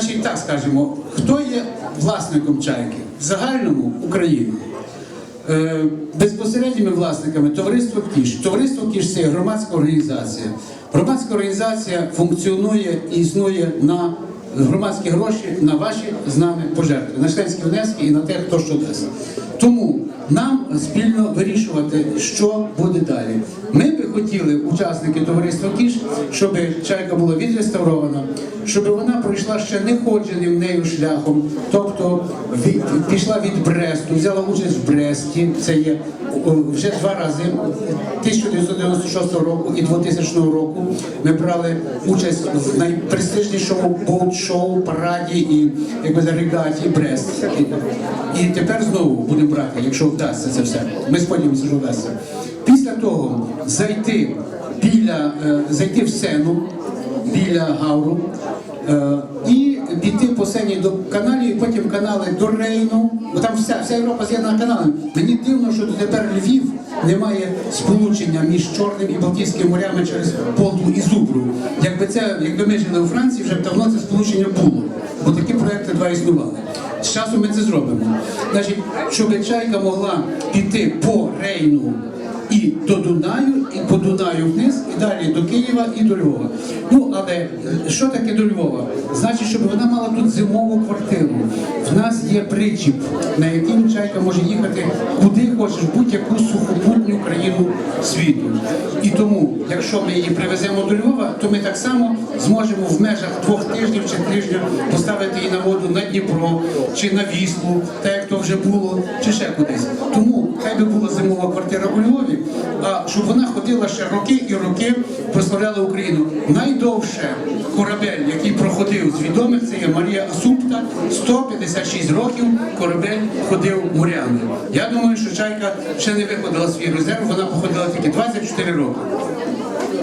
Значить, так скажемо, хто є власником чайки? В загальному Україна. Е, Безпосередніми власниками товариство Кіш. Товариство Кіш це громадська організація. Громадська організація функціонує і існує на громадські гроші на ваші з нами пожертви, на членські внески і на те, хто що дасть. Тому нам спільно вирішувати, що буде далі. Ми би хотіли, учасники товариства Кіш, щоб чайка була відреставрована, щоб вона пройшла ще не ходженим нею шляхом, тобто пішла від Бресту, взяла участь в Бресті. Це є вже два рази 1996 року і 2000 року. Ми брали участь в найпрестижнішому боут-шоу, параді і якби регаті Брест. І, і тепер знову будемо брати, якщо вдасться це все. Ми сподіваємося, що вдасться. Після того зайти біля е, зайти в сцену біля Гавру е, і піти по сцені до каналів, і потім канали до Рейну. Бо там вся, вся Європа з'єднана каналами. Мені дивно, що тепер Львів немає сполучення між Чорним і Балтійським морями через Полтву і Зубру. Якби це, якби ми жили у Франції, вже б давно це сполучення було. Бо такі проекти два існували. З часом ми це зробимо. Значить, щоб чайка могла піти по Рейну і до Дунаю, і по Дунаю вниз, і далі до Києва і до Львова. Ну, але е, що таке до Львова? Значить, щоб вона мала тут зимову квартиру. В нас є причіп, на яким чайка може їхати куди хочеш, будь-яку сухопутню країну світу. І тому, якщо ми її привеземо до Львова, то ми так само зможемо в межах двох тижнів чи тижня поставити її на воду на Дніпро чи на Віслу, так як то вже було, чи ще кудись. Тому хай би була зимова квартира у Львові, а щоб вона ходила ще роки і роки, прославляла Україну. Найдовше корабель, який проходив з відомих, це є Марія Асумпта. 156 років корабель ходив морями. Я думаю, що чайка ще не виходила свій резерв, вона походила тільки 24 роки.